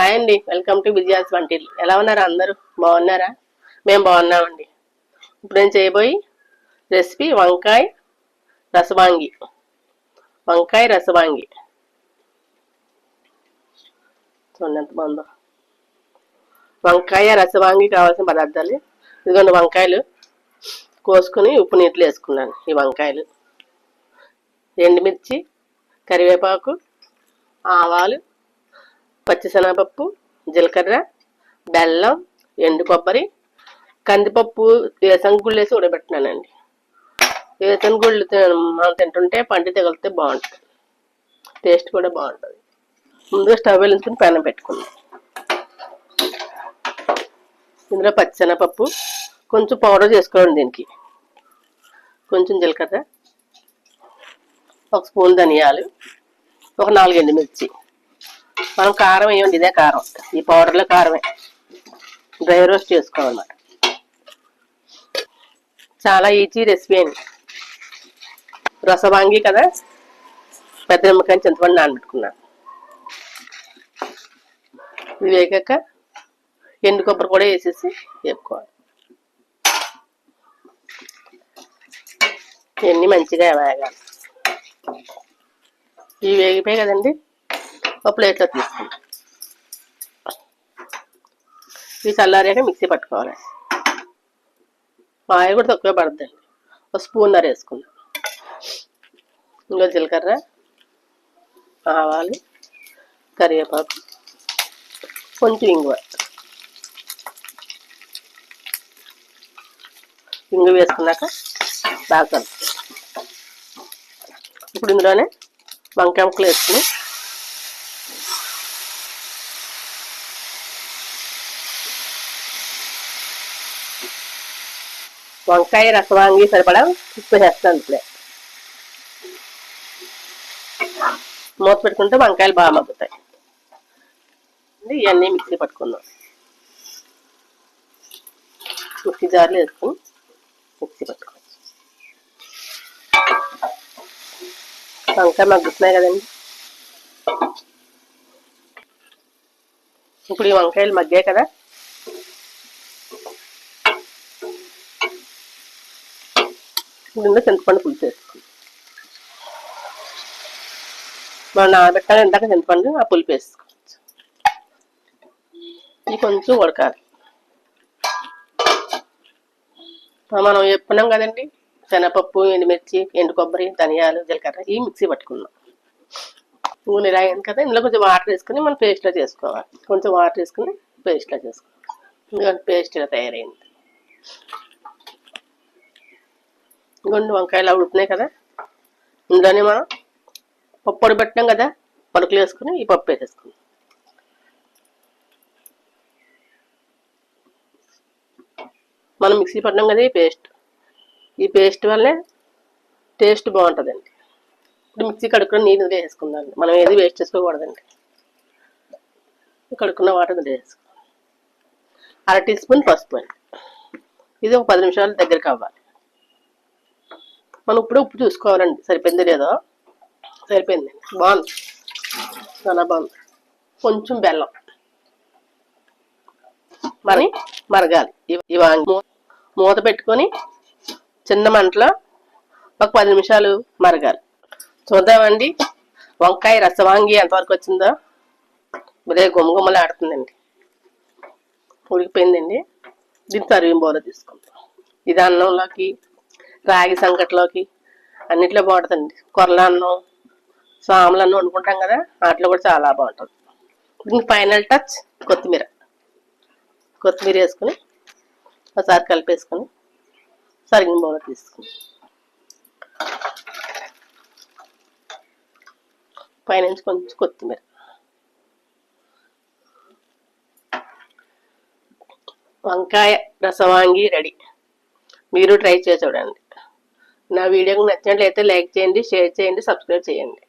Hi అండి. Welcome to Vijaya's until ఎలా ఉన్నారు అందరూ? బాగున్నారా? మేము బాగున్నామండి. ఇప్పుడు నేను చేయబోయి రెసిపీ వంకాయ రసవాంగి. వంకాయ రసవాంగి. చూడండి ఎంత బాగుందో. వంకాయ రసవాంగి కావాల్సిన పదార్థాలు. ఇదిగోండి వంకాయలు. కోసుకుని ఉప్పు నీటిలో వేసుకున్నాను ఈ వంకాయలు. ఎండుమిర్చి కరివేపాకు ఆవాలు పచ్చిశనగపప్పు జీలకర్ర బెల్లం ఎండు కొబ్బరి కందిపప్పు వేసంగుళ్ళు వేసి ఉడబెట్టినానండి. వేసంగుళ్ళు మనం తింటుంటే పండు తగిలితే బాగుంటుంది. టేస్ట్ కూడా బాగుంటుంది. ముందుగా స్టవ్ వెలించుకుని పెనం పెట్టుకుందాం. ఇందులో పచ్చిశనగపప్పు కొంచెం పౌడర్ చేసుకోండి దీనికి. కొంచెం జీలకర్ర ఒక స్పూన్ ధనియాలు ఒక నాలుగు ఎండుమిర్చి మనం కారం వేయండి ఇదే కారం. ఈ పౌడర్లో కారమే. డ్రై రోస్ట్ చేసుకోవాలన్నమాట చాలా ఈజీ రెసిపీ అండి. రసవాంగి కదా? పెద్ద నిమ్మకాయ చింతపండు నానబెట్టుకున్నాను. ఇది వేగాక ఎండు కొబ్బరి కూడా వేసేసి వేపుకోవాలి. ఇవన్నీ మంచిగా వేగాలి. ఇవి వేగిపోయి కదండి? ఒక ప్లేట్లో తీసుకుంటాం. ఇవి చల్లారాక మిక్సీ పట్టుకోవాలి. ఆయిల్ కూడా తక్కువ పడుతుందండి ఒక స్పూన్ నర వేసుకుందాం. ఇంకా జీలకర్ర ఆవాలు కరివేపాకు కొంచెం ఇంగువ. ఇంగు వేసుకున్నాక బాగా కలుపు ఇప్పుడు ఇందులోనే వంకాయ ముక్కలు వేసుకుని వంకాయ రసవాంగి సరిపడా ఉప్పు వేస్తాను ఇప్పుడే. మూత పెట్టుకుంటే వంకాయలు బాగా మగ్గుతాయి. ఇవన్నీ మిక్సీ పట్టుకుందాం. మిక్సీ జార్లు వేసుకుని మిక్సీ పట్టుకుందాం. వంకాయ మగ్గుతున్నాయి కదండి. ఇప్పుడు ఈ వంకాయలు మగ్గాయి కదా. నిన్న చింతపండు పులుసు వేసుకుంది మనం నానబెట్టాలి ఇందాక చింతపండు ఆ పులుపు వేసుకోవచ్చు. ఇది కొంచెం ఉడకాలి. మనం చెప్పున్నాం కదండి శనగపప్పు ఎండుమిర్చి ఎండు కొబ్బరి ధనియాలు జీలకర్ర ఈ మిక్సీ పట్టుకుందాం నూనె ఇలా అయింది కదా ఇందులో కొంచెం వాటర్ వేసుకుని మనం పేస్ట్లో చేసుకోవాలి. కొంచెం వాటర్ వేసుకుని పేస్ట్లో చేసుకోవాలి. ఎందుకంటే పేస్ట్ ఇలా తయారైంది. గుండు వంకాయలు ఉడుతున్నాయి కదా. ఇందులోనే మనం పప్పు పెట్టినాం కదా పలుకులు వేసుకుని ఈ పప్పు వేసేసుకుందాం. మనం మిక్సీ పట్టినాం కదా ఈ పేస్ట్. ఈ పేస్ట్ వల్లే టేస్ట్ బాగుంటుందండి. ఇప్పుడు మిక్సీ కడుక్కున్న నీళ్ళు వేసుకుందాం మనం ఏది వేస్ట్ చేసుకోకూడదండి. కడుక్కున్న వాటర్ వేసుకుందాం అర టీ స్పూన్ పసుపు అండి. ఇది ఒక పది నిమిషాలు దగ్గరికి అవ్వాలి మనం ఇప్పుడు ఉప్పు చూసుకోవాలండి. సరిపోయింది లేదో? సరిపోయిందండి బాగుంది. చాలా బాగుంది. కొంచెం బెల్లం. మరి మరగాలి. ఇవా మూ- మూత పెట్టుకొని చిన్న మంటలో ఒక పది నిమిషాలు మరగాలి. చూద్దామండి. వంకాయ రసవాంగి ఎంతవరకు వచ్చిందో? ఇదే గుమ్మగుమ్మలు ఆడుతుందండి ఉడికిపోయిందండి. దీన్ని తరిగిన బోర తీసుకుంటాం ఇది అన్నంలోకి రాగి సంకట్లోకి అన్నిట్లో బాగుంటుందండి. కొరల అన్నం సాములు అన్నం వండుకుంటాం కదా వాటిలో కూడా చాలా బాగుంటుంది. దీనికి ఫైనల్ టచ్ కొత్తిమీర. కొత్తిమీర వేసుకుని ఒకసారి కలిపేసుకుని సరిగిన బౌల తీసుకుని పైనుంచి కొంచెం కొత్తిమీర. వంకాయ రసవాంగి రెడీ. మీరు ట్రై చేసి చూడండి. నా వీడియోకి నచ్చినట్లయితే లైక్ చేయండి షేర్ చేయండి సబ్స్క్రైబ్ చేయండి.